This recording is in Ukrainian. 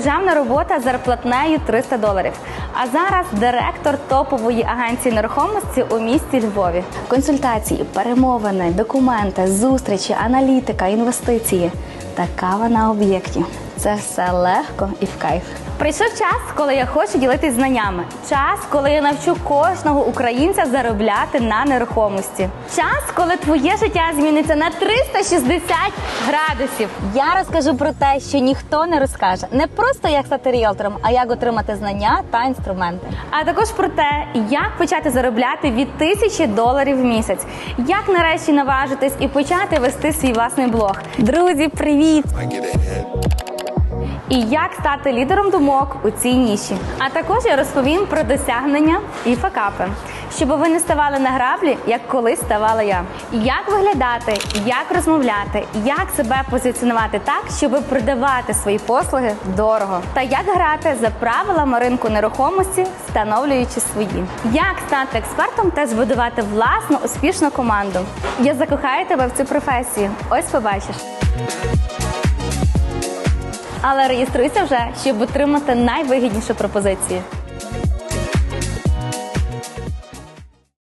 Державна робота зарплатнею 300 доларів. А зараз директор топової агенції нерухомості у місті Львові. Консультації, перемовини, документи, зустрічі, аналітика, інвестиції Така вона на об'єкті. Це все легко і в кайф. Прийшов час, коли я хочу ділитись знаннями. Час, коли я навчу кожного українця заробляти на нерухомості. Час, коли твоє життя зміниться на 360 градусів. Я розкажу про те, що ніхто не розкаже. Не просто як стати ріелтором, а як отримати знання та інструменти. А також про те, як почати заробляти від тисячі доларів в місяць, як нарешті наважитись і почати вести свій власний блог. Друзі, привіт! І як стати лідером думок у цій ніші. А також я розповім про досягнення і факапи, щоб ви не ставали на граблі, як колись ставала я. Як виглядати, як розмовляти, як себе позиціонувати так, щоб продавати свої послуги дорого, та як грати за правилами ринку нерухомості, встановлюючи свої, як стати експертом та збудувати власну успішну команду. Я закохаю тебе в цю професію. Ось побачиш. Але реєструйся вже, щоб отримати найвигідніші пропозицію.